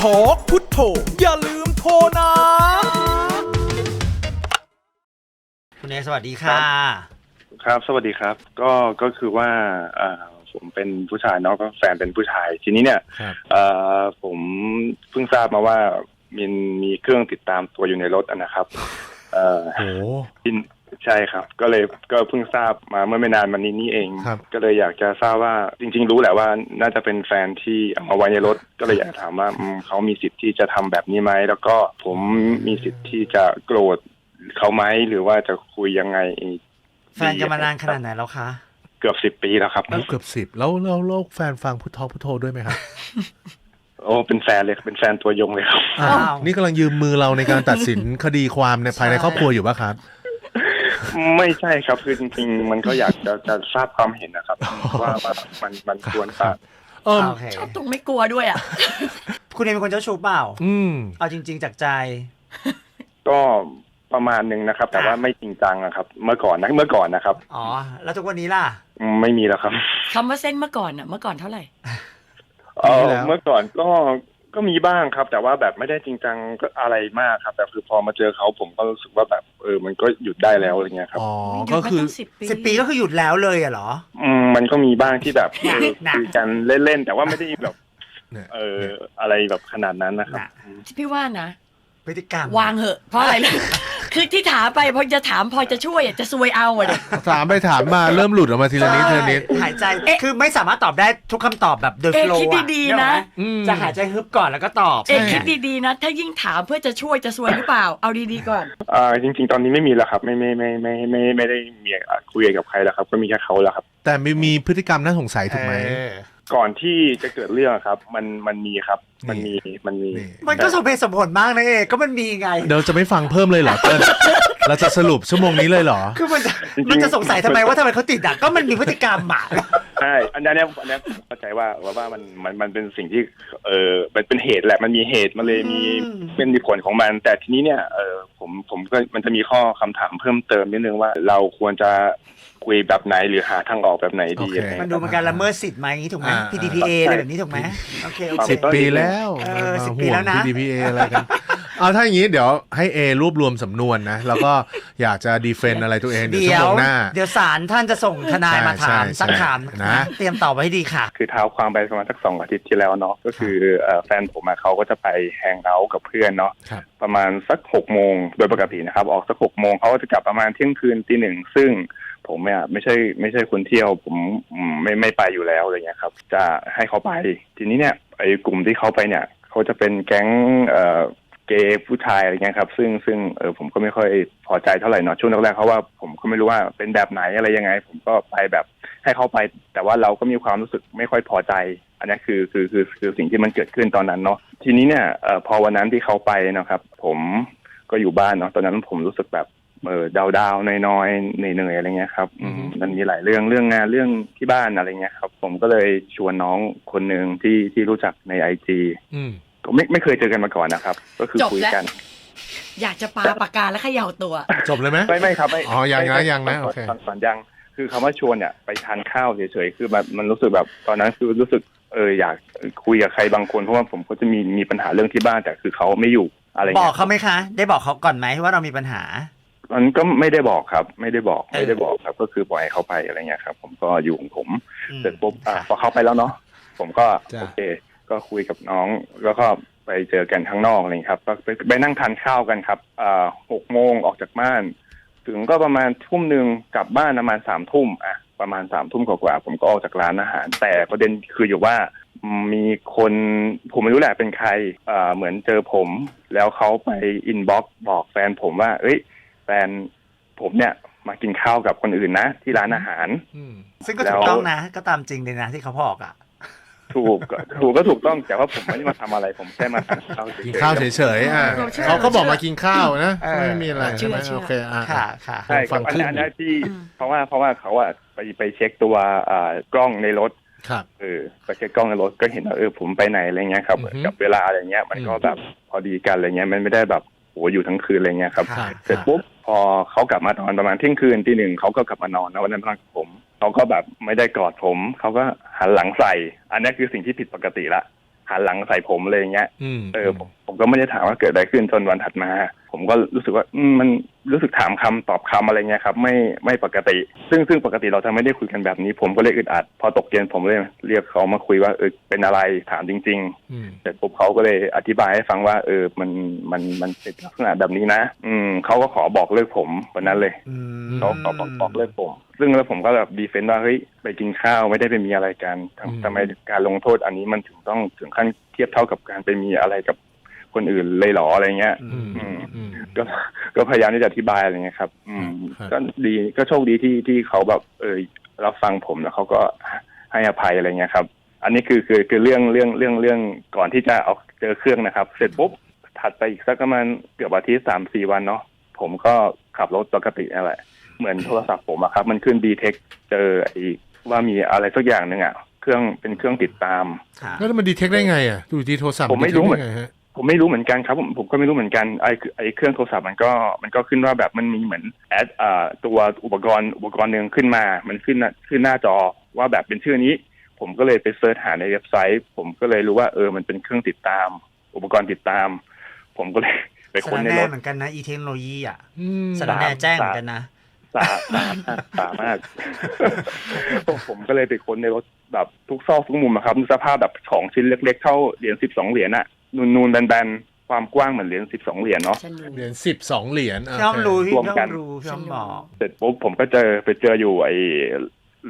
ทอกพุทโธอย่าลืมโทรนะ คุณเอสวัสดีค่ะ ครับ สวัสดีครับ ก็ก็คือว่าเอ่อผมเป็นผู้ชายเนาะก็แฟนเป็นผู้ชาย ทีนี้เนี่ยครับเอ่อผมเพิ่งทราบมาว่ามินมีเครื่องติดตามตัวอยู่ในรถอะนะครับเอ่อโหอิน ใช่ครับ ก็เลยก็เพิ่งทราบมาเมื่อไม่นานมานี้นี่เอง ครับ ก็เลยอยากจะทราบว่าจริง ๆ รู้แหละว่าน่าจะเป็นแฟนที่เอามาไว้ในรถ ก็เลยอยากถามว่าอืมเขามีสิทธิ์ที่จะทำแบบนี้ไหมแล้วก็ผมมีสิทธิ์ที่จะโกรธเขาไหมหรือว่าจะคุยยังไงแฟนกันมานานขนาดไหนแล้วคะเกือบสิบปีแล้วครับ โอ้เกือบสิบแล้วแล้วแล้วแฟนฟังพุททอพุทโธด้วยไหมครับโอ้เป็นแฟนเลยครับเป็นแฟนตัวยงเลยครับอ้าวอ้าวนี่กำลังยืมมือเราในการตัดสินคดีความในภายในครอบครัวอยู่ป่ะครับ ไม่ใช่ครับคือจริงๆ มันก็อยากจะจะทราบความเห็นนะครับ ว่าว่ามันมันควรจะเออโอเคชอบตรงไม่กลัวด้วยอะ คุณเอเป็นคนเจ้าชู้เปล่า อืมเอาจริง ๆ จากใจ ก็ประมาณหนึ่งนะครับ แต่ว่าไม่จริงจังอะครับ เมื่อก่อนนะเมื่อก่อนนะครับ อ๋อ แล้วทุกวันนี้ล่ะ ไม่มีแล้วครับคำว่าเส้นเมื่อก่อนอะ เมื่อก่อนเท่าไหร่ เออเมื่อก่อนก็ ก็มีบ้างครับ แต่ว่าแบบไม่ได้จริงจังก็อะไรมากครับ แต่คือพอมาเจอเขาผมก็รู้สึกว่าแบบเออมันก็หยุดได้แล้วอะไรเงี้ยครับ อ๋อหยุก็ดมาคือตั้งสิบปีสิบปีก็คือหยุดแล้วเลยอะเหรอ อืมมันก็มีบ้างที่แบบเออหนักคุยกันเล่นๆแต่ว่าไม่ได้แบบเนี่ยเอออะไรแบบขนาดนั้นนะครับน่ะพี่ว่านะพฤติกรรมวางเหอะ เพราะอะไรนะ คือที่ถามไปพอจะถามพอจะช่วยอะจะซวยเอาอะเนี่ย ถามไปถามมาเริ่มหลุดออกมาทีละนิดทีละนิด หายใจ เอ๊ะคือไม่สามารถตอบได้ทุกคำตอบแบบโดยเอ๊ะโฟล์คิดอะดีๆนะอืมจะหายใจฮึบก่อนแล้วก็ตอบ เอ๊ะใช่คิดดีๆนะ ถ้ายิ่งถามเพื่อจะช่วยจะซวยหรือเปล่า เอาดีๆก่อน อ่าจริง ๆ ตอนนี้ไม่มีแล้วครับ ไม่ไม่ไม่ไม่ไม่ไม่ได้มีอะคุยกับใครแล้วครับ ก็มีแค่เขาแล้วครับ แต่ไม่มีพฤติกรรมน่าสงสัยถูกไหม เออ ก่อนที่จะเกิดเรื่องครับ มันมันมีครับ มันมีมันมีนี่มันก็สมเหตุสมผลมากนะเอกก็มันมีไง เดี๋ยวจะไม่ฟังเพิ่มเลยเหรอเติ้ลเราจะสรุปชั่วโมงนี้เลยเหรอ คือมันจะจริงๆมันจะสงสัยทำไมว่าทำไมเขาติดอะก็มันมีพฤติกรรมอะใช่อันนี้อันนี้ผมเข้าใจว่าว่าว่ามันมันมันเป็นสิ่งที่เออมันเป็นเหตุแหละมันมีเหตุมันเลยมีอืมเป็นมีผลของมัน แต่ทีนี้เนี่ยเออผมผมก็มันจะมีข้อคำถามเพิ่มเติมนิดนึงว่าเราควรจะ คุยแบบไหนหรือหาทางออกแบบไหนดีโอเค อะไรมันเงี้ยดูเป็นการละเมิดสิทธิ์ไหมอย่างนี้ถูกไหม อ่า PDPA อะไรแบบนี้ถูกไหมโอเคโอเค สิบปีแล้วเออมาสิบปีแล้วนะห่ง PDPA อะไรกัน เอาถ้าอย่างนี้เดี๋ยวให้เอรวบรวมสำนวนนะ แล้วก็อยากจะดีเฟนอะไรตัวเองเดี๋ยวเดี๋ชั่ยววโมงหน้า เดี๋ยวศาลท่านจะส่งทนายมาถามใช่สักถามใช่นะ เตรียมตอบไว้ให้ดีค่ะ คือเท้าความไปประมาณสักสองอาทิตย์ที่แล้วเนาะก็คือเอ่อแฟนผมอะเขาก็จะไปแฮงเอาท์กับเพื่อนเนาะครับ ประมาณสักหกโมงโดยปกตินะครับ ออกสักหกโมงเขาก็จะกลับประมาณเที่ยงคืนตีหนึ่งซึ่ง ผมเนี่ยไม่ใช่ไม่ใช่คนเที่ยวผมไม่ไม่ไปอยู่แล้วอะไรเงี้ยครับ จะให้เขาไปทีนี้เนี่ยไอ้กลุ่มที่เขาไปเนี่ยเขาจะเป็นแก๊งเอ่อเกย์ผู้ชายอะไรเงี้ยครับ ซึ่งซึ่งเออผมก็ไม่ค่อยพอใจเท่าไหร่เนาะช่วงแรกๆเขาว่าผมก็ไม่รู้ว่าเป็นแบบไหนอะไรยังไง ผมก็ไปแบบให้เขาไป แต่ว่าเราก็มีความรู้สึกไม่ค่อยพอใจ อันนี้คือคือคือคือสิ่งที่มันเกิดขึ้นตอนนั้นเนาะทีนี้เนี่ยเอ่อพอวันนั้นที่เขาไปนะครับ ผมก็อยู่บ้านเนาะตอนนั้นผมรู้สึกแบบ เออดาวดาวๆน้อยๆเหนื่อยๆอะไรเงี้ยครับอืมอือฮึมันมีหลายเรื่องเรื่องงานเรื่องที่บ้านอะไรเงี้ยครับ ผมก็เลยชวนน้องคนหนึ่งที่ที่รู้จักในไอจีอืมก็ไม่ไม่เคยเจอกันมาก่อนนะครับ ก็คือจบคุยแล้วกัน อยากจะปาปากกาและเขย่าตัว จบเลยไหมไม่ไม่ครับไม่อ๋อยังนะไม่ยังนะตโอเคตตอนยังคือคำว่าชวนเนี่ยไปทานข้าวเฉยๆคือแบบมันรู้สึกแบบตอนนั้นคือรู้สึกเอออยากคุยกับใครบางคนเพราะว่าผมก็จะมีมีปัญหาเรื่องที่บ้านแต่คือเขาไม่อยู่อะไรบอเงี้กยเขาไหมคะ ได้บอกเขาก่อนไหมว่าเรามีปัญหา มันก็ไม่ได้บอกครับ ไม่ได้บอกเออไม่ได้บอกครับ ก็คือปล่อยให้เขาไปอะไรเงี้ยครับ ผมก็อยู่ของผมอืมเสร็จปุ๊บอะค่ะพอเขาไปแล้วเนาะผมก็จ้ะโอเค ก็คุยกับน้องแล้วก็ไปเจอกันข้างนอกอะไรอย่างเงี้ยครับก็ไปไปนั่งทานข้าวกันครับอ่าหกโมงออกจากบ้าน ถึงก็ประมาณทุ่มหนึ่งกลับบ้านประมาณสามทุ่มอะประมาณสามทุ่มกว่าๆผมก็ออกจากร้านอาหาร แต่ประเด็นคืออยู่ว่ามีคนผมไม่รู้แหละเป็นใครอ่าเหมือนเจอผม แล้วเขาไปอินบ็อกบอกแฟนผมว่า เอ้ยแฟนผมเนี่ยมากินข้าวกับคนอื่นนะ ที่ร้านอาหารอืมซึ่งก็แล้วถูกต้องนะ ก็ตามจริงเลยนะที่เขาบอกอะถูกก็ถูกก็ถูกต้องแต่ว่าผมไม่ได้มาทำอะไร ผมแค่มาทานข้าวเฉยๆกินข้าวเฉยๆอะเราเชื่อเขาก็บอกมากินข้าวนะเออไม่มีอะไรเชื่ใช่อไหมเชื่อโอเคอะค่ะค่ะใช่คฟัรับงอันขึ้นนั้นอันนั้นที่อืมเพราะว่าเพราะว่าเขาอะไปไปเช็คตัวอ่ากล้องในรถครับเออไปเช็คกล้องในรถก็เห็นว่าเออผมไปไหนอะไรเงี้ยครับอือฮึกับเวลาอะไรเงี้ย มันก็แบบพอดีกันอะไรเงี้ยมันไม่ได้แบบโหอยู่ทั้งคืนอะไรเงี้ยครับครับเสร็จปุ๊บพ อเขากลับมานอนประมาณเที่ยงคืนตีหนึ่งเขาก็กลับมานอนนะวันนั้นนอนกับผมเขาก็แบบไม่ได้กอดผมเขาก็หันหลังใส่ อันนี้คือสิ่งที่ผิดปกติละหันหลังใส่ผมเลยอย่างเงี้ย อืม เออผม ผมก็ไม่ได้ถามว่าเกิดอะไรขึ้นจนวันถัดมา ผมก็รู้สึกว่าอืมมันรู้สึกถามคำตอบคำอะไรเงี้ยครับ ไม่ไม่ปกติ ซึ่งซึ่งปกติเราจะไม่ได้คุยกันแบบนี้ ผมก็เลยอึดอัด พอตกเย็นผมเลยเรียกเขามาคุยว่าเออเป็นอะไรถามจริงๆอืมเสร็จปุ๊บเขาก็เลยอธิบายให้ฟังว่า เออมันมันมันเป็นลักษณะแบบนี้นะ อืมเขาก็ขอบอกเลิกผมวันนั้นเลยอืมเขาขอบอกบอกเลิกผมซึ่งแล้วผมก็แบบดีเฟนต์ว่าเฮ้ยไปกินข้าวไม่ได้ไปมีอะไรกันทำอืมทำไมการลงโทษอันนี้มันถึงต้องถึงขั้นเทียบเท่ากับการไปมีอะไรกับ คนอื่นเลยเหรออะไรเงี้ยอือืมอืมอืมก็ก็พยายามที่จะอธิบายอะไรเงี้ยครับ อืมครับก็ดีก็โชคดีที่ที่เขาแบบ เออรับฟังผมแล้วเขาก็ให้อภัยอะไรเงี้ยครับ อันนี้คือคือคือเรื่องเรื่องเรื่องเรื่องก่อนที่จะเอาเจอเครื่องนะครับ เสร็จปุ๊บถัดไปอีกสักประมาณเกือบอาทิตย์สามสี่วันเนาะผมก็ขับรถปกตินั่นแหละเหมือนโทรศัพท์ผมอะครับ มันขึ้นดีเทคเจอไอ้ว่ามีอะไรสักอย่างหนึ่งอะเครื่องเป็นเครื่องติดตามค่ะแล้วมันดีเทคได้ไงอะดูดีโทรศัพท์ผมไม่รู้นเหมื detect อนได้ไงฮะ ผมไม่รู้เหมือนกันครับผมผมก็ไม่รู้เหมือนกันไอ้ไอ้เครื่องโทรศัพท์มันก็มันก็ขึ้นว่าแบบมันมีเหมือนแอดอ่าตัวอุปกรณ์อุปกรณ์หนึ่งขึ้นมา มันขึ้นน่ะขึ้นหน้าจอว่าแบบเป็นชื่อนี้ ผมก็เลยไปเสิร์ชหาในเว็บไซต์ ผมก็เลยรู้ว่าเออมันเป็นเครื่องติดตาม อุปกรณ์ติดตาม ผมก็เลยไปสาค้นรในแน่รถเหมือนกันนะอีเทคโนโลยีอะอืมสารแน่แจ้งเหมือนกันนะสาสาสามากผมก็เลยไปค้นในรถแบบทุกซอกทุกมุมอะครับสภาพแบบของชิ้นเล็ก ๆ เท่าเหรียญสิบสองเหรียญอะ นูนๆแบนๆ ความกว้างเหมือนเหรียญสิบสองเหรียญเนาะ ฉันรู้เหรียญสิบสองเหรียญอะพี่อ้อมรู้พี่รวมอ้อกันมรู้พี่อ้อมบอก เสร็จปุ๊บผมก็เจอไปเจออยู่ไอ้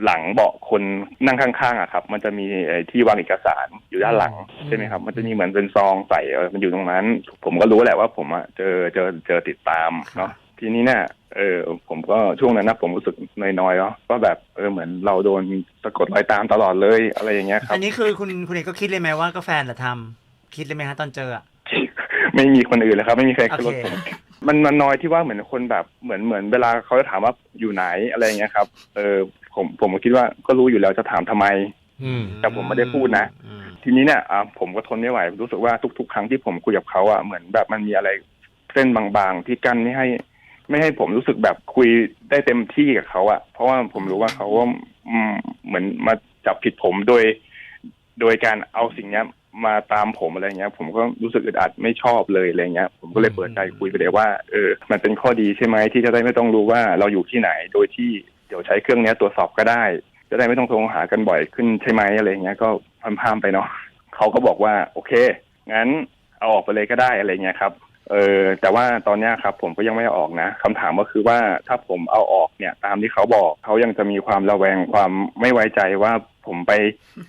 หลังเบาะคนนั่งข้างๆอะครับ มันจะมีไอ้ที่วางเอกสารอยู่ด้านหลังใช่ไหมครับ มันจะมีเหมือนเป็นซองใส่เออมันอยู่ตรงนั้น ผมก็รู้แหละว่าผมอะเจอเจอเจอติดตามเนาะทีนี้เนี่ยเออผมก็ช่วงนั้นนะผมรู้สึกน้อยๆเนาะว่าแบบเออเหมือนเราโดนสะกดรอยตามตลอดเลยอะไรอย่างเงี้ยครับ อันนี้คือคุณคุณเอกก็คิดเลยไหมว่าก็แฟนแหละทำ คิดเลยไหมฮะตอนเจออะ ไม่มีคนอื่นเลยครับ ไม่มีใครขึ้นรถโอเคผมมันมันน้อยที่ว่าเหมือนคนแบบเหมือนเหมือนเวลาเขาจะถามว่าอยู่ไหนอะไรอย่างเงี้ยครับ เออผมผมก็คิดว่าก็รู้อยู่แล้วจะถามทำไม อืมแต่ผมไม่ได้พูดนะ อืมทีนี้เนี่ยอะผมก็ทนไม่ไหว รู้สึกว่าทุก ๆ ครั้งที่ผมคุยกับเขาอะเหมือนแบบมันมีอะไรเส้นบางๆ ที่กั้นไม่ให้ ไม่ให้ผมรู้สึกแบบคุยได้เต็มที่กับเขาอะเพราะว่าผมรู้ว่าเขาว่าอืมเหมือนมาจับผิดผมโดย โดยการเอาสิ่งเนี้ย มาตามผมอะไรเงี้ย ผมก็รู้สึกอึดอัดไม่ชอบเลยอะไรเงี้ย ผมก็เลยเปิดใจคุยไปเลยว่าเออมันเป็นข้อดีใช่ไหมที่จะได้ไม่ต้องรู้ว่าเราอยู่ที่ไหนโดยที่เดี๋ยวใช้เครื่องเนี้ยตรวจสอบก็ได้ จะได้ไม่ต้องโทรหากันบ่อยขึ้นใช่ไหมอะไรเงี้ยก็พามๆไปเนาะเขาก็บอกว่า โอเค งั้นเอาออกไปเลยก็ได้อะไรเงี้ยครับ เออแต่ว่าตอนนี้ครับผมก็ยังไม่ออกนะคำถามก็คือว่าถ้าผมเอาออกเนี่ยตามที่เขาบอกเขายังจะมีความระแวงความไม่ไว้ใจว่าผมไป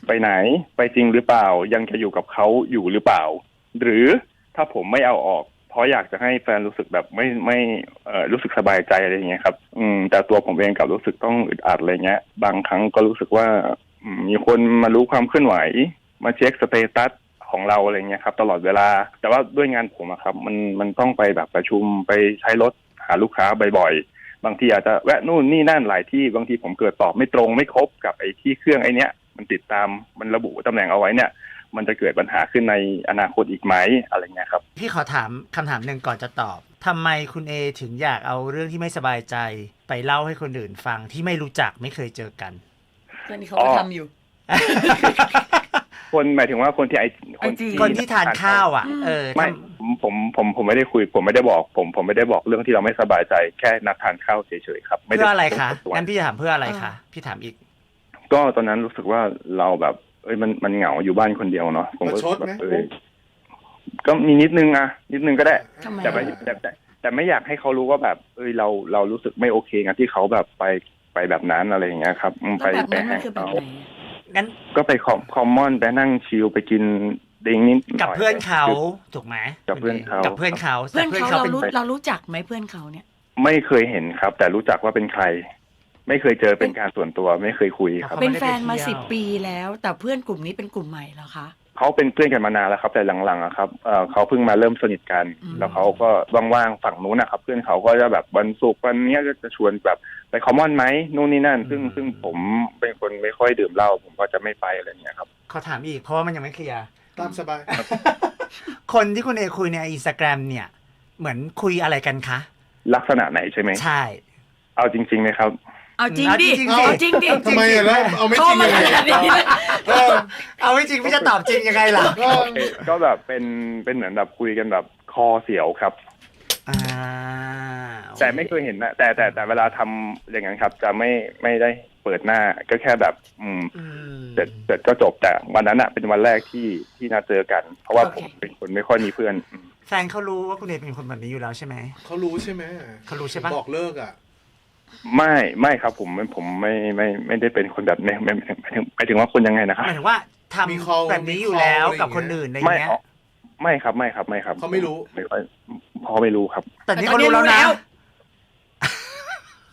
ไปไหนไปจริงหรือเปล่า ยังจะอยู่กับเขาอยู่หรือเปล่า หรือถ้าผมไม่เอาออก เพราะอยากจะให้แฟนรู้สึกแบบไม่ไม่เออรู้สึกสบายใจอะไรอย่างเงี้ยครับ อืม แต่ตัวผมเองกับรู้สึกต้องอึดอัดอะไรเงี้ย บางครั้งก็รู้สึกว่ามมีคนมารู้ความเคลื่อนไหว มาเช็คสเตตัส ของเราอะไรเงี้ยครับ ตลอดเวลา แต่ว่าด้วยงานผมอะครับ มันมันต้องไปแบบประชุมไปใช้รถหาลูกค้าบ่อยๆ บางทีอาจจะแวะนู่นนี่นั่นหลายที่บางทีผมเกิดตอบไม่ตรงไม่ครบกับไอ้ที่เครื่องไอ้เนี้ยมันติดตามมันระบุตำแหน่งเอาไว้เนี่ยมันจะเกิดปัญหาขึ้นในอนาคตอีกไหมอะไรเงี้ยครับ พี่ขอถามคำถามหนึ่งก่อนจะตอบทำไมคุณเอถึงอยากเอาเรื่องที่ไม่สบายใจ ไปเล่าให้คนอื่นฟังที่ไม่รู้จักไม่เคยเจอกันตอนนี้เขาก็ทำอยู่ คนหมายถึงว่าคนที่ไอคนที่คนที่ทานข้าวอะ เออไม่ทำผมผมผมผมไม่ได้คุย ผมไม่ได้บอก ผมผมไม่ได้บอกเรื่องที่เราไม่สบายใจแค่นัดทานข้าวเฉยๆครับม่ด้เพื่ออะไรคะตัวงั้นพี่จะถามเพื่ออะไรคะพี่ถามอีก ก็ตอนนั้นรู้สึกว่าเราแบบเอ้ยมันมันเหงาอยู่บ้านคนเดียวเนาะผมก็ประชดไหมแบบเอ้ยก็มีนิดนึงอะนิดนึงก็ได้ทำไมแต่ไม่อะแต่แต่แต่ไม่อยากให้เขารู้ว่าแบบ เอ้ยเราเรารู้สึกไม่โอเคงั้นที่เขาแบบไปไปแบบนั้นอะไรอย่างเงี้ยครับอืมแล้ไปวแบบไปนั้นมัให้นคือแบบเขาไหนอะงั้น ก็ไปคอมคอมมอนไปนั่งชิลไปกินดิ้งนิดหกับน่อยเพื่อนเขาถูกไหมกับเพื่อนเขา กับเพื่อนเขาเพื่อนแต่เขาเราเป็นรู้เรารู้จักไหมเพื่อนเขาเนี่ย ไม่เคยเห็นครับ แต่รู้จักว่าเป็นใคร ไม่เคยเจอเป็นการส่วนตัว ไม่เคยคุยครับ เป็นแฟนมาสิบปีแล้ว แต่เพื่อนกลุ่มนี้เป็นกลุ่มใหม่เหรอคะ เขาเป็นเพื่อนกันมานานแล้วครับ แต่หลังๆอะครับเอ่อเขาเพิ่งมาเริ่มสนิทกัน อืม แล้วเขาก็ว่างๆฝั่งนู้นนะครับ เพื่อนเขาก็จะแบบวันศุกร์วันเนี้ยก็จะชวนแบบไปคอมมอนไหมนู่นนี่นั่น ซึ่งซึ่งผมเป็นคนไม่ค่อยดื่มเหล้าผมก็จะไม่ไปอะไรอย่างเงี้ยครับ ขอถามอีกเพราะว่ามันยังไม่เคลียร์ ตามสบาย คนที่คุณเอคุยในอินสตาแกรมเนี่ย เหมือนคุยอะไรกันคะ ลักษณะไหนใช่ไหม ใช่ เอาจริงๆไหมครับ เอาจริงเอาดิจริงๆสิ เอาจริงดิทำไมอะแล้วเอาไม่เข้าจริงมายังขไงนาดนี้นะเออเอาไม่จริงพี่จะตอบจริงยังไงล่ะก็ก็แบบเป็นเป็นเหมือนแบบคุยกันแบบคอเสียวครับ อ่าแต่ไม่เคยเห็นนะแต่แต่แต่เวลาทำอย่างนั้นครับ จะไม่ไม่ได้เปิดหน้าก็แค่แบบ อืมอืม เสร็จเสร็จก็จบแต่วันนั้นอะเป็นวันแรกที่ที่นัดเจอกัน เพราะว่าโอผเค มเป็นคนไม่ค่อยมีเพื่อนอืมแฟนเขารู้ว่าคุณเอเป็นคนแบบนี้อยู่แล้วใช่ไหม เขารู้ใช่ไหมเขารู้ใช่ปะ บอกเลิกอะ ไม่ไม่ครับผมผมไม่ไม่ไม่ได้เป็นคนแบบนี้ไม่ไม่ไม่ถึงไม่ถึงว่าคนยังไงนะครับหมายถึงว่าทมี call ำแบบนี้อยู่แล้วมี call กับคนอื่นอะไรไม่เงี้ยอ๋อไม่ครับไม่ครับไม่ครับเขาไม่รู้ ไม่ค่อยพอไม่รู้ครับ แต่นี่เขารู้แล้วนะ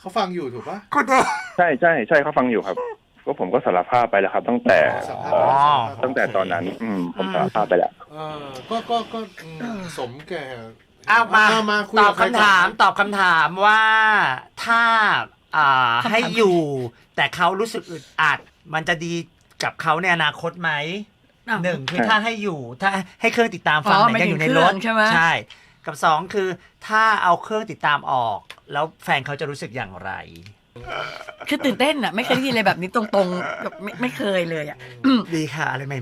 เขาฟังอยู่ถูกปะคุณเอใช่ใช่ใช่เขาฟังอยู่ครับ ก็ผมก็สารภาพไปแล้วครับ ตั้งแต่สัมภาษเอ่ณ์ออ๋อตั้งแต่ตอนนั้น อืมผมสารภาพไปแล้ว เออก็ก็ก็อืมสมแก่เอามาเมาคุยตอกับบใครคำถามก่อนตอบคำถามว่าถ้าอ่าคำถาม ให้อยู่ แต่เขารู้สึกอึดอัด มันจะดีกับเขาในอนาคตไหมอ้าว หนึ่งคือถ้าให้อยู่ถ้าให้เครื่องติดตามฟังอ๋อเนี่ยยังอยู่ในหมายถึงรถเครื่องใช่ไหม ใช่ กับสองคือถ้าเอาเครื่องติดตามออก แล้วแฟนเขาจะรู้สึกอย่างไร คือตื่นเต้นอะ ไม่เคยได้ยินอะไรแบบนี้ตรงๆแบบไม่ไม่เคยเลยอะอืมดีค่ะอะไรใหม่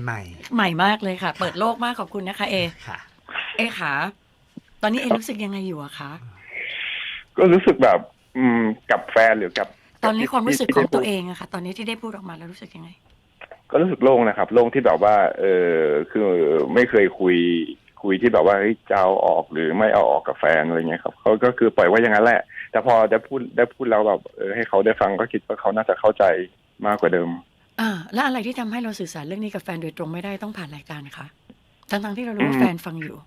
ใหม่มากเลยค่ะ เปิดโลกมากขอบคุณนะคะ เอ ๆ ค่ะ เอขา ตอนนี้เอรู้สึกยังไงอยู่อะคะ ก็รู้สึกแบบ อืมกับแฟนหรือกับตอนนี้บความรู้สึกที่ของได้ตัวพูดเองอะค่ะ ตอนนี้ที่ได้พูดออกมาแล้วรู้สึกยังไง ก็รู้สึกโล่งนะครับ โล่งที่แบบว่า เออคือไม่เคยคุย คุยที่แบบว่าเฮ้ยจะเอาออกหรือไม่เอาออกกับแฟนอะไรเงี้ยครับเขาก็คือปล่อยไว้อย่างนั้นแหละ แต่พอได้พูดได้พูดแล้วแบบเออให้เขาได้ฟังก็คิดว่าเขาน่าจะเข้าใจมากกว่าเดิม อ่า แล้วอะไรที่ทำให้เราสื่อสารเรื่องนี้กับแฟนโดยตรงไม่ได้ต้องผ่านรายการคะทั้งๆที่เรารู้ว่าอืมแฟนฟังอยู่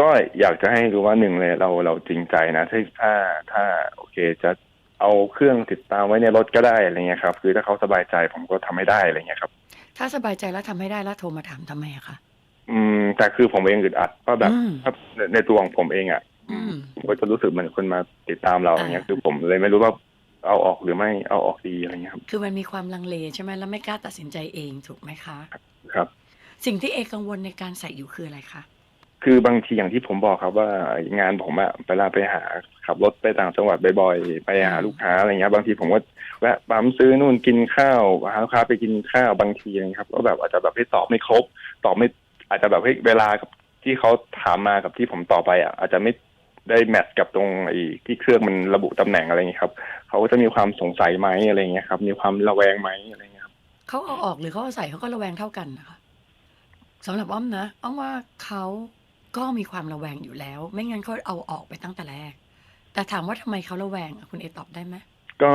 ก็อยากจะให้รู้ว่าหนึ่งเลยเราเราจริงใจนะถ้าถ้าถ้าโอเคจะเอาเครื่องติดตามไว้ในรถก็ได้อะไรเงี้ยครับ คือถ้าเขาสบายใจผมก็ทำให้ได้อะไรเงี้ยครับ ถ้าสบายใจแล้วทำให้ได้แล้วโทรมาถามทำไมอะคะอืม แต่คือผมเองอึดอัดว่าแบบอืมถ้าในในตัวของผมเองอะอืมผมก็จะรู้สึกเหมือนคนมาติดตามเราอย่างเงี้ย คือผมเลยไม่รู้ว่าเอาออกหรือไม่เอาออกดีอะไรเงี้ยครับ คือมันมีความลังเลใช่ไหมแล้วไม่กล้าตัดสินใจเองถูกไหมคะ ครับ สิ่งที่เอกังวลในการใส่อยู่คืออะไรคะ คือบางทีอย่างที่ผมบอกครับว่างานผมอะเวลาไปหาขับรถไปต่างจังหวัดบ่อยๆไปหาลูกค้าอะไรเงี้ย บางทีผมก็แวะปั๊มซื้อนู่นกินข้าวหาลูกค้าไปกินข้าวบางทีนะครับ ก็แบบอาจจะแบบให้ตอบไม่ครบ ตอบไม่อาจจะแบบให้เวลากับที่เขาถามมากับที่ผมตอบไปอะอาจจะไม่ได้แมทกับตรงไอ้ที่เครื่องมันระบุตำแหน่งอะไรเงี้ยครับเขาก็จะมีความสงสัยไหมอะไรเงี้ยครับ มีความระแวงไหมอะไรเงี้ยครับเขาเอาออกหรือเขาเอาใส่เขาก็ระแวงเท่ากันนะคะสำหรับอ้อมนะอ้อมว่าเขา ก็มีความระแวงอยู่แล้ว ไม่งั้นเขาเอาออกไปตั้งแต่แรก แต่ถามว่าทำไมเขาระแวงอะคุณเอตอบได้ไหมก็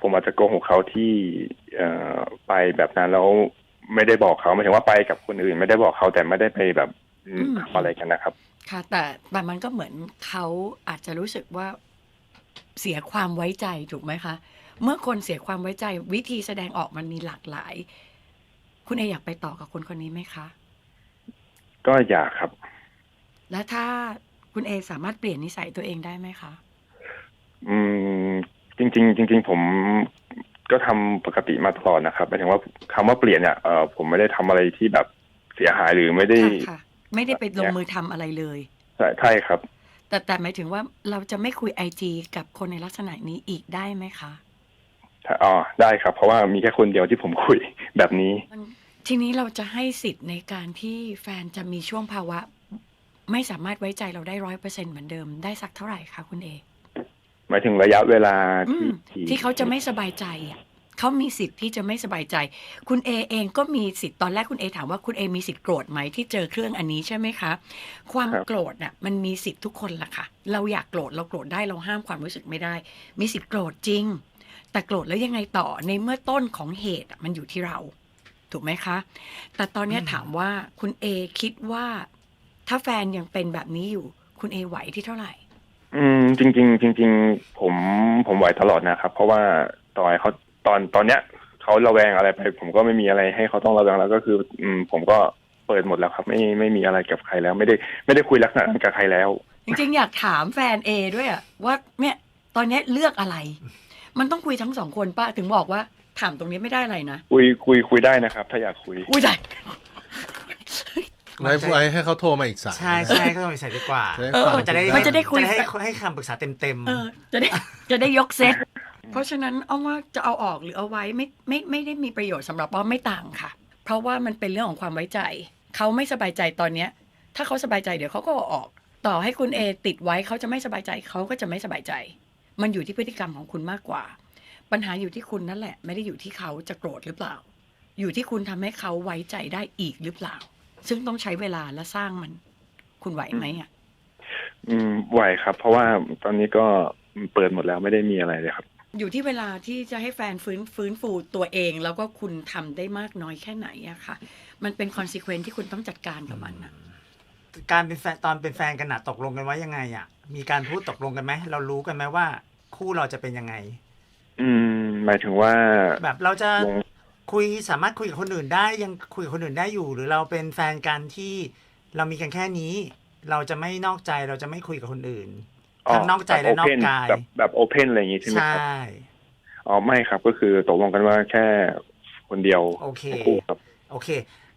ผมอาจจะโกหกเขาที่เอ่อไปแบบนั้นแล้วไม่ได้บอกเขาหมายถึงว่าไปกับคนอื่น ไม่ได้บอกเขาแต่ไม่ได้ไปแบบอืมทำอะไรกันนะครับ ค่ะ แต่แต่มันก็เหมือนเขาอาจจะรู้สึกว่าเสียความไว้ใจถูกไหมคะ เมื่อคนเสียความไว้ใจวิธีแสดงออกมันมีหลากหลาย คุณเออยากไปต่อกับคนคนนี้ไหมคะ ก็อยากครับ และถ้าคุณเอสามารถเปลี่ยนนิสัยตัวเองได้ไหมคะ อืม จริง ๆ จริง ๆ ผมก็ทำปกติมาตลอดนะครับหมายถึงว่าคำว่าเปลี่ยนเนี่ยเออผมไม่ได้ทำอะไรที่แบบเสียหายหรือไม่ได้ค่ะค่ะไม่ได้ไปลงมือทำอะไรเลยใช่ใช่ครับ แต่แต่หมายถึงว่าเราจะไม่คุยไอจีกับคนในลักษณะนี้อีกได้ไหมคะถ้าอ๋อได้ครับ เพราะว่ามีแค่คนเดียวที่ผมคุยแบบนี้มันทีนี้เราจะให้สิทธิ์ในการที่แฟนจะมีช่วงภาวะ ไม่สามารถไว้ใจเราได้ร้อยเปอร์เซ็นเหมือนเดิมได้สักเท่าไหร่คะคุณเอหมายถึงระยะเวลาอืที่มที่เขาจะไม่สบายใจอะเขามีสิทธิ์ที่จะไม่สบายใจ คุณเอเองก็มีสิทธิ์ตอนแรกคุณเอถามว่าคุณเอมีสิทธิ์โกรธไหมที่เจอเครื่องอันนี้ใช่ไหมคะ ความโกรธน่ะ มันมีสิทธิ์ทุกคนล่ะค่ะ เราอยากโกรธเราโกรธได้เราห้ามความรู้สึกไม่ได้ มีสิทธิ์โกรธจริง แต่โกรธแล้วยังไงต่อในเมื่อต้นของเหตุอะมันอยู่ที่เรา ถูกไหมคะ แต่ตอนเนี้ยถามว่าคุณเอคิดว่า ถ้าแฟนยังเป็นแบบนี้อยู่ คุณเอไหวที่เท่าไหร่ อืม จริง ๆ จริง ๆ ผมผมไหวตลอดนะครับ เพราะว่าตอนเขาตอนตอนเนี้ยเขาระแวงอะไรไป ผมก็ไม่มีอะไรให้เขาต้องระแวงแล้วก็คือ อืม ผมก็เปิดหมดแล้วครับ ไม่ไม่มีอะไรกับใครแล้ว ไม่ได้ไม่ได้คุยลักษณะนั้นกับใครแล้ว จริงๆ อยากถามแฟนเอด้วยอะว่าเนี่ยตอนเนี้ยเลือกอะไร มันต้องคุยทั้งสองคนป้าถึงบอกว่าถามตรงนี้ไม่ได้อะไรนะ คุยคุยคุยได้นะครับ ถ้าอยากคุย อุ้ยได้ ไว้ไว้ให้เขาโทรมาอีกสาย ใช่ใช่ก็ต้องไปใส่ดีกว่าจะได้เออฟังมันจะได้มันจะได้คุย ให้ให้คำปรึกษาเต็มเออจะได้จะได้ยกเซตเพราะฉะนั้นเอาว่าจะเอาออกหรือเอาไว้ไม่ไม่ไม่ได้มีประโยชน์สำหรับว่าไม่ต่างค่ะ เพราะว่ามันเป็นเรื่องของความไว้ใจ เขาไม่สบายใจตอนเนี้ย ถ้าเขาสบายใจเดี๋ยวเขาก็เอาออก ต่อให้คุณเอติดไว้เขาจะไม่สบายใจเขาก็จะไม่สบายใจ มันอยู่ที่พฤติกรรมของคุณมากกว่า ปัญหาอยู่ที่คุณนั่นแหละ ไม่ได้อยู่ที่เขาจะโกรธหรือเปล่า อยู่ที่คุณทำให้เขาไว้ใจได้อีกหรือเปล่า ซึ่งต้องใช้เวลาและสร้างมัน คุณไหวไหมอะอืมไหวครับ เพราะว่าตอนนี้ก็เปิดหมดแล้วไม่ได้มีอะไรเลยครับ อยู่ที่เวลาที่จะให้แฟนฟื้นฟื้นฟูตัวเอง แล้วก็คุณทำได้มากน้อยแค่ไหนอะค่ะ มันเป็นคอนซ e เควนที่คุณต้องจัดการกับมันอะการเป็นแฟนตอนเป็นแฟนกันน่ะตกลงกันว่ายังไงอะมีการพูดตกลงกันไหมเรารู้กันไหมว่า คู่เราจะเป็นยังไง อืม หมายถึงว่า แบบเราจะวง คุยสามารถคุยกับคนอื่นได้ยังคุยกับคนอื่นได้อยู่ หรือเราเป็นแฟนกันที่เรามีกันแค่นี้ เราจะไม่นอกใจเราจะไม่คุยกับคนอื่นทั้งนอกใจและนอกกายแบบแบบโอเพนอะไรอย่างงี้ใช่ไหมใช่ครับอ๋อไม่ครับก็คือตกลงกันว่าแค่คนเดียวโอเคทั้งคู่ครับโอเค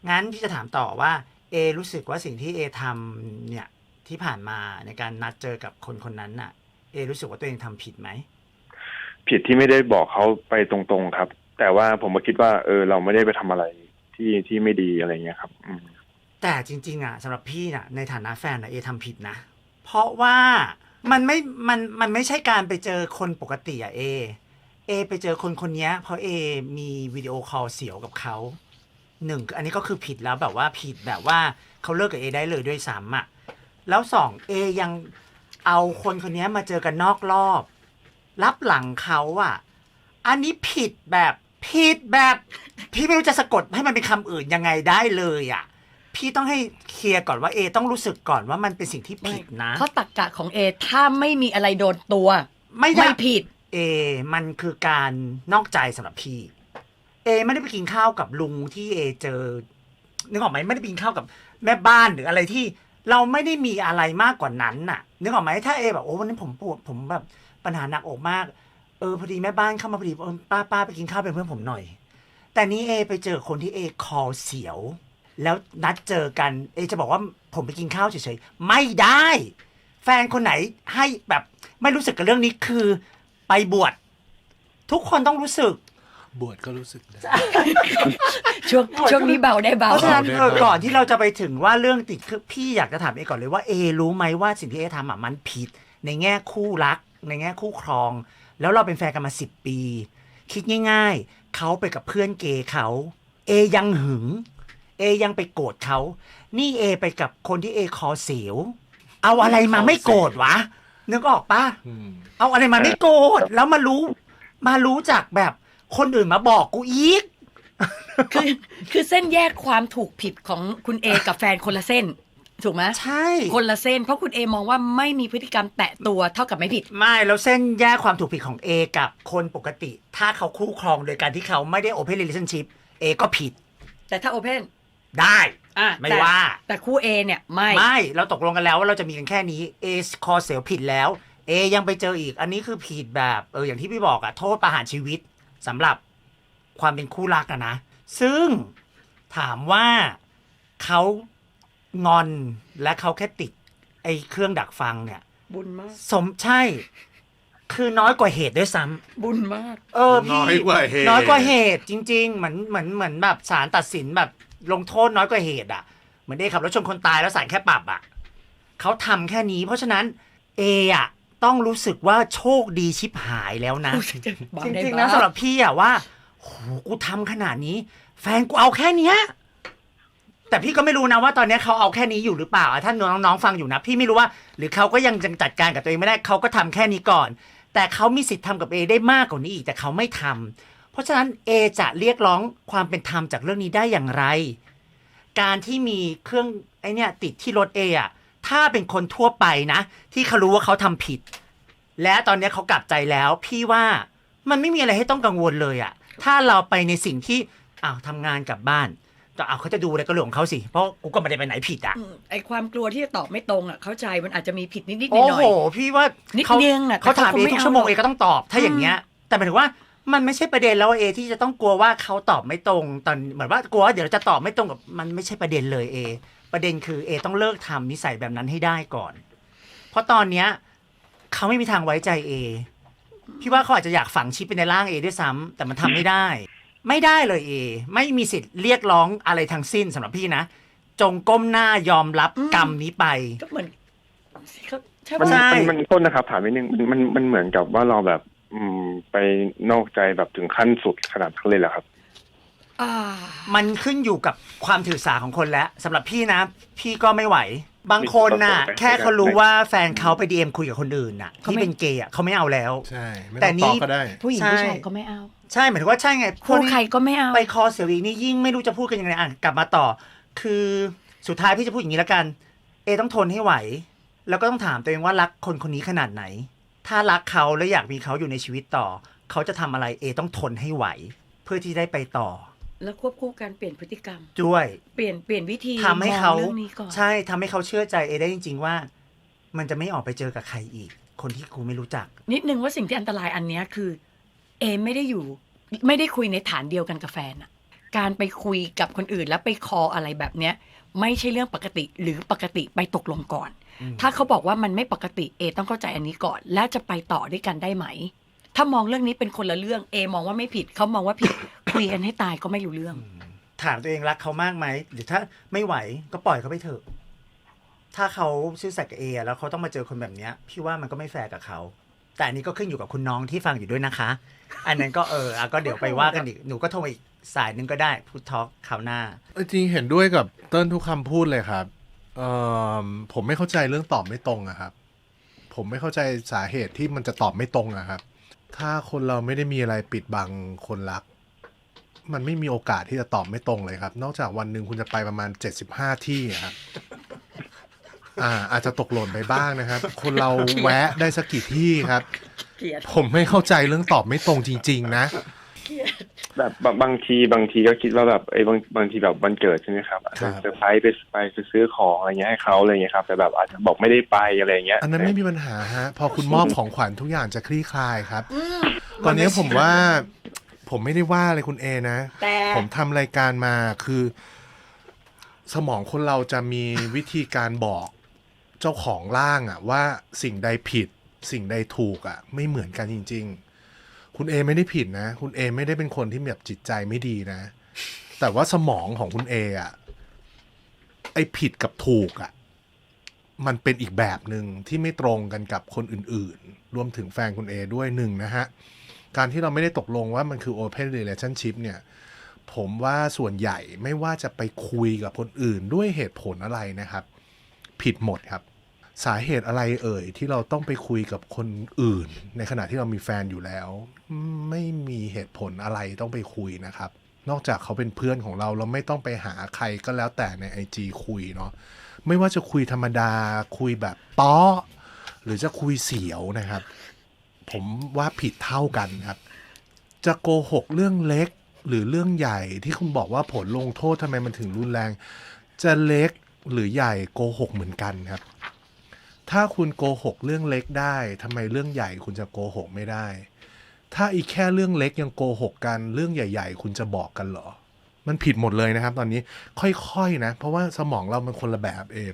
งั้นพี่จะถามต่อว่าเอรู้สึกว่าสิ่งที่เอทำเนี่ยที่ผ่านมาในการนัดเจอกับคนคนนั้นน่ะ เอรู้สึกว่าตัวเองทำผิดไหม ผิดที่ไม่ได้บอกเขาไปตรงๆครับ แต่ว่าผมก็คิดว่า เออ เราไม่ได้ไปทำอะไรที่ที่ไม่ดีอะไรเงี้ยครับ อืมแต่จริง ๆ อะสำหรับพี่น่ะ ในฐานะแฟนน่ะเอทำผิดนะ เพราะว่ามันไม่มันมันไม่ใช่การไปเจอคนปกติอะเอ เอ ไปเจอคนคนนี้เพราะเอมีวิดีโอคอลเสียวกับเขาหนึ่งอันนี้ก็คือผิดแล้วแบบว่าผิดแบบว่าเขาเลิกกับเอได้เลยด้วยซ้ำอะแล้วสองเอยังเอาคนคนนี้มาเจอกันนอกรอบ รับหลังเขาอะ อันนี้ผิดแบบ ผิดแบบ พี่ไม่รู้จะสะกดให้มันเป็นคำอื่นยังไงได้เลยอะ พี่ต้องให้เคลียร์ก่อนว่าเอต้องรู้สึกก่อนว่ามันเป็นสิ่งที่ผิดนะเพราะตักกะของเอถ้าไม่มีอะไรโดนตัว ไม่ได้ไม่ผิด เอ มันคือการนอกใจสำหรับพี่เอไม่ได้ไปกินข้าวกับลุงที่เอเจอนึกออกไหมไม่ได้ไปกินข้าวกับแม่บ้านหรืออะไรที่ เราไม่ได้มีอะไรมากกว่านั้นน่ะนึกออกไหมถ้าเอแบบโอ้วันนี้ผมปวดผมแบบปัญหาหนักอกมาก เออพอดีแม่บ้านเข้ามาพอดีเออป้าป้าไปกินข้าวเป็นเพื่อนผมหน่อย แต่นี้เอไปเจอคนที่เอคอเสียว แล้วนัดเจอกัน เอจะบอกว่าผมไปกินข้าวเฉยๆไม่ได้ แฟนคนไหนให้แบบไม่รู้สึกกับเรื่องนี้คือไปบวชทุกคนต้องรู้สึก บวชก็รู้สึกได้ช่วงช่วงนี้เบาได้เบา เพราะฉะนั้นได้เออครับก่อนที่เราจะไปถึงว่าเรื่องติดคือพี่อยากจะถามเอก่อนเลยว่าเอรู้ไหมว่าสิ่งที่เอทำอะมันผิด ในแง่คู่รัก ในแง่คู่ครอง แล้วเราเป็นแฟนกันมาสิบปี คิดง่าย ๆ เขาไปกับเพื่อนเกย์เขา เอยังหึง เอยังไปโกรธเขา นี่เอไปกับคนที่เอคอเสียว เอาอะไรมาไม่โกรธวะ นึกออกปะอืมเอาอะไรมาไม่โกรธ แล้วมารู้ มารู้จากแบบคนอื่นมาบอกกูอีก คือคือเส้นแยกความถูกผิดของคุณเอกับแฟนคนละเส้น ถูกไหมใช่ คนละเส้น เพราะคุณเอมองว่าไม่มีพฤติกรรมแตะตัวเท่ากับไม่ผิด ไม่แล้วเส้นแยกความถูกผิดของ A กับคนปกติ ถ้าเขาคู่ครองโดยการที่เขาไม่ได้ Open Relationship A ก็ผิดแต่ถ้าโอเพนได้อะไม่แต่ว่า แต่คู่เอเนี่ยไม่ ไม่เราตกลงกันแล้วว่าเราจะมีกันแค่นี้ A คอเซลผิดแล้ว A ยังไปเจออีก อันนี้คือผิดแบบเอออย่างที่พี่บอกอะโทษประหารชีวิตสำหรับความเป็นคู่รักอะนะ ซึ่งถามว่าเขา งอนและเขาแค่ติด ไอ้เครื่องดักฟังเนี่ย บุญมาก สมใช่ คือน้อยกว่าเหตุด้วยซ้ำบุญมาก เออพี่น้อยกว่าเหตุ น้อยกว่าเหตุจริง ๆ เหมือนเหมือนเหมือนแบบศาลตัดสินแบบลงโทษน้อยกว่าเหตุอะ เหมือนเอขับรถชนคนตายแล้วศาลแค่ปรับอะเขาทำแค่นี้ เพราะฉะนั้นเออะต้องรู้สึกว่าโชคดีชิบหายแล้วนะ จริงๆนะสำหรับพี่อะว่าโหกูทำขนาดนี้ แฟนกูเอาแค่เนี้ย แต่พี่ก็ไม่รู้นะว่าตอนนี้เขาเอาแค่นี้อยู่หรือเปล่าอะถ้าน้องๆฟังอยู่นะ พี่ไม่รู้ว่า หรือเขาก็ยังจัดการกับตัวเองไม่ได้เขาก็ทำแค่นี้ก่อน แต่เขามีสิทธิ์ทำกับเอได้มากกว่านี้อีกแต่เขาไม่ทำเพราะฉะนั้นเอจะเรียกร้องความเป็นธรรมจากเรื่องนี้ได้อย่างไร การที่มีเครื่องไอเนี่ยติดที่รถเออะถ้าเป็นคนทั่วไปนะ ที่เขารู้ว่าเขาทำผิด และตอนนี้เขากลับใจแล้ว พี่ว่ามันไม่มีอะไรให้ต้องกังวลเลยอะถ้าเราไปในสิ่งที่อ้าวทำงานกลับบ้าน แต่อ้าวเขาจะดูอะไรก็เรื่องของเขาสิ เพราะกูก็ไม่ได้ไปไหนผิดอะอืมไอความกลัวที่จะตอบไม่ตรงอะเข้าใจมันอาจจะมีผิดนิดนิดๆหโอ้น่อยโหพี่ว่านิดเขานึงอะเขาถามแต่เอเขาคงไม่ทุกชั่วโมงเอาหรเออกก็ต้องตอบถ้าอย่างเงี้ย แต่หมายถึงว่ามันไม่ใช่ประเด็นแล้วว่าเอที่จะต้องกลัวว่าเขาตอบไม่ตรงตอนเหมือนว่ากลัวว่าเดี๋ยวจะตอบไม่ตรงกับมันไม่ใช่ประเด็นเลยเอ ประเด็นคือเอต้องเลิกทำนิสัยแบบนั้นให้ได้ก่อน เพราะตอนเนี้ยเขาไม่มีทางไว้ใจเอพี่ว่าเขาอาจจะอยากฝังชิปไปในร่างเอด้วยซ้ำแต่มันทำไม่ได้ ไม่ได้เลยเอ ไม่มีสิทธิ์เรียกร้องอะไรทั้งสิ้นสำหรับพี่นะ จงก้มหน้ายอมรับอืม กรรมนี้ไป ก็เหมือนเขาใช่มันปะ ใช่ มันมันโทษนะครับ ถามนิดนึงมันมันมันเหมือนกับว่าเราแบบ อืม ไปนอกใจแบบถึงขั้นสุดขนาดนั้นเลยเหรอครับ อ่า มันขึ้นอยู่กับความถือสาของคนแล้วสำหรับพี่นะ พี่ก็ไม่ไหว บางคนน่ะไม่แค่เขารู้ว่าแฟนเขาไปดีเอ็มคุยกับคนอื่นน่ะเขาที่ไม่ เป็นเกย์อะเขาไม่เอาแล้ว ใช่ ไม่แต่ต้องนี่ตอบก็ได้ ผู้หญิงใช่ ผู้ชายก็ไม่เอา ใช่หมายถึงว่าใช่ไงพวคู่กนี้ใครก็ไม่เอา ไปคอเสียวอีกนี่ยิ่งไม่รู้จะพูดกันยังไงอะกลับมาต่อ คือสุดท้ายพี่จะพูดอย่างนี้แล้วกัน เอต้องทนให้ไหว แล้วก็ต้องถามตัวเองว่ารักคนคนนี้ขนาดไหน ถ้ารักเขาและอยากมีเขาอยู่ในชีวิตต่อ เขาจะทำอะไรเอต้องทนให้ไหว เพื่อที่ได้ไปต่อแล้วควบคู่การเปลี่ยนพฤติกรรม ด้วย เปลี่ยนเปลี่ยนวิธีทำให้เขามองเรื่องนี้ก่อน ใช่ทำให้เขาเชื่อใจเอได้จริง ๆ ว่า มันจะไม่ออกไปเจอกับใครอีก คนที่กูไม่รู้จัก นิดนึงว่าสิ่งที่อันตรายอันเนี้ยคือ เอไม่ได้อยู่ ไม่ได้คุยในฐานเดียวกันกับแฟนอะการไปคุยกับคนอื่นแล้วไปคออะไรแบบเนี้ย ไม่ใช่เรื่องปกติหรือปกติไปตกลงก่อน ถ้าเขาบอกว่ามันไม่ปกติเอต้องเข้าใจอันนี้ก่อน แล้วจะไปต่อด้วยกันได้ไหม ถ้ามองเรื่องนี้เป็นคนละเรื่องเอมองว่าไม่ผิดเขามองว่าผิด คุยกันให้ตายก็ไม่รู้เรื่อง ถามตัวเองรักเขามากไหมหรือถ้าไม่ไหวก็ปล่อยเขาไปเถอะ ถ้าเขาซื่อสัตย์กับเออะแล้วเขาต้องมาเจอคนแบบเนี้ย พี่ว่ามันก็ไม่แฟร์กับเขา แต่อันนี้ก็ขึ้นอยู่กับคุณน้องที่ฟังอยู่ด้วยนะคะ อันนั้นก็เอออะก็เดี๋ยวไปว่ากันอีกหนูก็โทรมาอีกสายหนึงก็ได้พูดทอล์กคราวหน้าจริงเห็นด้วยกับเติ้ลทุกคำพูดเลยครับเอ่อผมไม่เข้าใจเรื่องตอบไม่ตรงอะครับ ผมไม่เข้าใจสาเหตุที่มันจะตอบไม่ตรงอะครับ ถ้าคนเราไม่ได้มีอะไรปิดบังคนรัก มันไม่มีโอกาสที่จะตอบไม่ตรงเลยครับ นอกจากวันหนึ่งคุณจะไปประมาณ 75 ที่อะครับ อ่าอาจจะตกหล่นไปบ้างนะครับ คนเราแวะได้สักกี่ที่ครับ เกลียดผมไม่เข้าใจเรื่องตอบไม่ตรงจริง ๆ นะแบบบางบางทีบางทีก็คิดว่าแบบไอ้ยบางบางทีแบบวันเกิดใช่ไหมครับอาจครัจะบเซอร์ไพรส์ไปไปไปซื้อของอะไรเงี้ยให้เขาอะไรเงี้ยครับแต่แบบอาจจะบอกไม่ได้ไปอะไรเงี้ยอันนั้นไม่มีปัญหาฮะ พอคุณมอบของขวัญทุกอย่างจะคลี่คลายครับตอนนี้ผมว่า ผมไม่ได้ว่าเลยคุณเอนะ แต่ ผมทำรายการมาคือ สมองคนเราจะมีวิธีการบอก เจ้าของร่างอะว่าสิ่งใดผิด สิ่งใดถูกอะไม่เหมือนกันจริง ๆ คุณเอไม่ได้ผิดนะ คุณเอไม่ได้เป็นคนที่แบบจิตใจไม่ดีนะ แต่ว่าสมองของคุณเออะไอผิดกับถูกอะมันเป็นอีกแบบหนึ่งที่ไม่ตรงกันกับคนอื่นๆ รวมถึงแฟนคุณเอด้วยหนึ่งนะฮะ การที่เราไม่ได้ตกลงว่ามันคือ Open Relationship เนี่ย ผมว่าส่วนใหญ่ไม่ว่าจะไปคุยกับคนอื่นด้วยเหตุผลอะไรนะครับ ผิดหมดครับ สาเหตุอะไรเอ่ย ที่เราต้องไปคุยกับคนอื่น ในขณะที่เรามีแฟนอยู่แล้ว ไม่มีเหตุผลอะไรต้องไปคุยนะครับ นอกจากเขาเป็นเพื่อนของเราเราไม่ต้องไปหาใครก็แล้วแต่ใน IG คุยเนาะไม่ว่าจะคุยธรรมดาคุยแบบต้อหรือจะคุยเสียวนะครับ ผมว่าผิดเท่ากันครับ จะโกหกเรื่องเล็กหรือเรื่องใหญ่ที่คุณบอกว่าผลลงโทษทำไมมันถึงรุนแรง จะเล็ก หรือใหญ่โกหกเหมือนกันครับ ถ้าคุณโกหกเรื่องเล็กได้ทำไมเรื่องใหญ่คุณจะโกหกไม่ได้ ถ้าอีกแค่เรื่องเล็กยังโกหกกันเรื่องใหญ่ ๆ คุณจะบอกกันเหรอ มันผิดหมดเลยนะครับ ตอนนี้ค่อยๆนะ เพราะว่าสมองเรามันคนละแบบเอง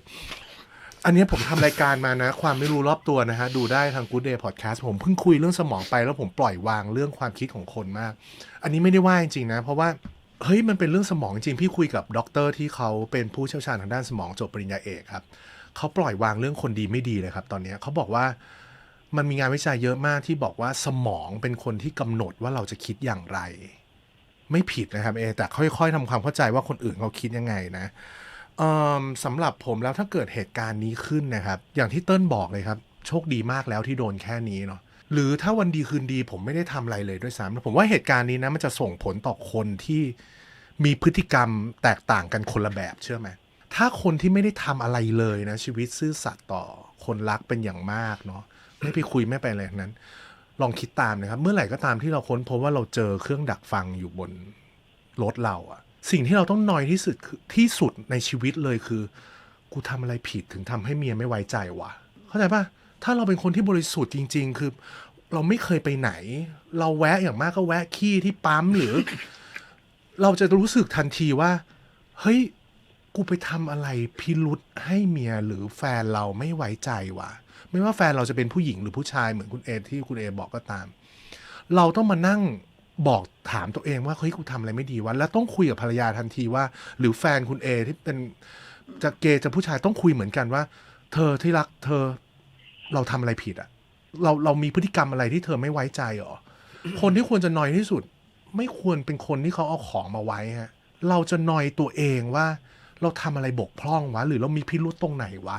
อันนี้ผมทำรายการมานะ ความไม่รู้รอบตัวนะฮะ ดูได้ทาง Good Day Podcast ผมเพิ่งคุยเรื่องสมองไปแล้วผมปล่อยวางเรื่องความคิดของคนมาก อันนี้ไม่ได้ว่าจริงๆนะ เพราะว่า เฮ้ยมันเป็นเรื่องสมองจริง พี่คุยกับด็อกเตอร์ที่เขาเป็นผู้เชี่ยวชาญทางด้านสมองจบปริญญาเอกครับเขาปล่อยวางเรื่องคนดีไม่ดีเลยครับ ตอนนี้เขาบอกว่ามันมีงานวิจัยเยอะมากที่บอกว่าสมองเป็นคนที่กำหนดว่าเราจะคิดอย่างไร ไม่ผิดนะครับเอแต่ค่อยๆทำความเข้าใจว่าคนอื่นเขาคิดยังไงนะสำหรับผมแล้วถ้าเกิดเหตุการณ์นี้ขึ้นนะครับ อย่างที่เติ้ลบอกเลยครับ โชคดีมากแล้วที่โดนแค่นี้เนาะหรือถ้าวันดีคืนดีผมไม่ได้ทำอะไรเลยด้วยซ้ำผมว่าเหตุการณ์นี้นะมันจะส่งผลต่อคนที่ มีพฤติกรรมแตกต่างกันคนละแบบเชื่อไหมถ้าคนที่ไม่ได้ทำอะไรเลยนะ ชีวิตซื่อสัตย์ต่อคนรักเป็นอย่างมากเนาะไม่ไปคุยไม่ไปอะไรนั้น ลองคิดตามนะครับ เมื่อไหร่ก็ตามที่เราค้นพบว่าเราเจอเครื่องดักฟังอยู่บนรถเราอะสิ่งที่เราต้องนอยที่สุดที่สุดในชีวิตเลยคือ กูทำอะไรผิดถึงทำให้เมียไม่ไว้ใจวะเข้าใจปะถ้าเราเป็นคนที่บริสุทธิ์จริง ๆ คือ เราไม่เคยไปไหน เราแวะอย่างมากก็แวะขี้ที่ปั๊มหรือ เราจะรู้สึกทันทีว่า เฮ้ย กูไปทำอะไรพิรุษให้เมียหรือแฟนเราไม่ไว้ใจวะไม่ว่าแฟนเราจะเป็นผู้หญิงหรือผู้ชายเหมือนคุณเอที่คุณเอบอกก็ตาม เราต้องมานั่งบอกถามตัวเองว่าเฮ้ยกูทำอะไรไม่ดีวะแล้วต้องคุยกับภรรยาทันทีว่า หรือแฟนคุณเอที่เป็นจะเกย์จะผู้ชายต้องคุยเหมือนกันว่า เธอที่รักเธอเราทำอะไรผิดอะเราเรามีพฤติกรรมอะไรที่เธอไม่ไว้ใจหรอคนที่ควรจะนอยที่สุด ไม่ควรเป็นคนที่เขาเอาของมาไว้ฮะเราจะนอยตัวเองว่า เราทำอะไรบกพร่องวะ หรือเรามีพิรุษตรงไหนวะ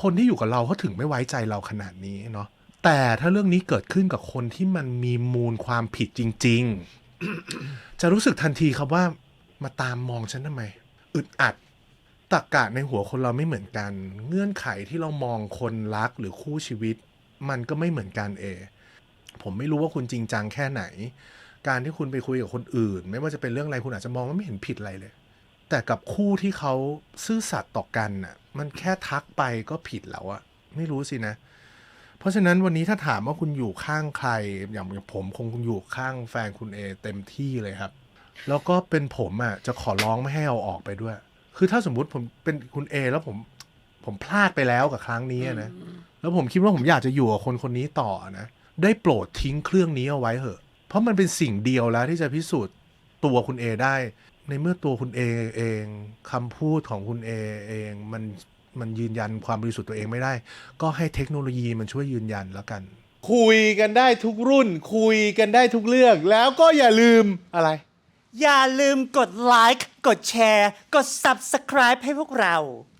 คนที่อยู่กับเราเขาถึงไม่ไว้ใจเราขนาดนี้เนาะแต่ถ้าเรื่องนี้เกิดขึ้นกับคนที่มันมีมูลความผิดจริง ๆ จะรู้สึกทันทีครับว่า มาตามมองฉันทำไมอึดอัดตรกกะในหัวคนเราไม่เหมือนกัน เงื่อนไขที่เรามองคนรักหรือคู่ชีวิต มันก็ไม่เหมือนกันเอ ผมไม่รู้ว่าคุณจริงจังแค่ไหน การที่คุณไปคุยกับคนอื่น ไม่ว่าจะเป็นเรื่องอะไรคุณอาจจะมองว่าไม่เห็นผิดอะไรเลย แต่กับคู่ที่เขาซื่อสัตย์ต่อกันน่ะ มันแค่ทักไปก็ผิดแล้วอะไม่รู้สินะ เพราะฉะนั้นวันนี้ถ้าถามว่าคุณอยู่ข้างใครอย่างอย่างผมคงอยู่ข้างแฟนคุณเอเต็มที่เลยครับ แล้วก็เป็นผมอะจะขอร้องไม่ให้เอาออกไปด้วย คือถ้าสมมุติผมเป็นคุณเอแล้วผมผมพลาดไปแล้วกับครั้งนี้นะแล้วผมคิดว่าผมอยากจะอยู่กับคนคนนี้ต่อนะได้โปรดทิ้งเครื่องนี้เอาไว้เถอะ เพราะมันเป็นสิ่งเดียวแล้วที่จะพิสูจน์ตัวคุณเอได้ ในเมื่อตัวคุณเอเองคำพูดของคุณเอเองมันมันยืนยันความบริสุทธิ์ตัวเองไม่ได้ ก็ให้เทคโนโลยีมันช่วยยืนยันแล้วกัน คุยกันได้ทุกรุ่น คุยกันได้ทุกเรื่องแล้วก็อย่าลืมอะไร อย่าลืมกดไลค์กดแชร์กด Subscribe ให้พวกเรา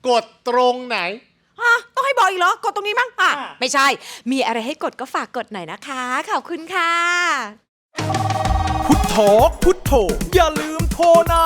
กดตรงไหน ฮะต้องให้บอกอีกเหรอ กดตรงนี้มั้งอะ อะ ไม่ใช่ มีอะไรให้กดก็ฝากกดหน่อยนะคะ ขอบคุณค่ะ พุทโธพุทโธอย่าลืมโทรนะ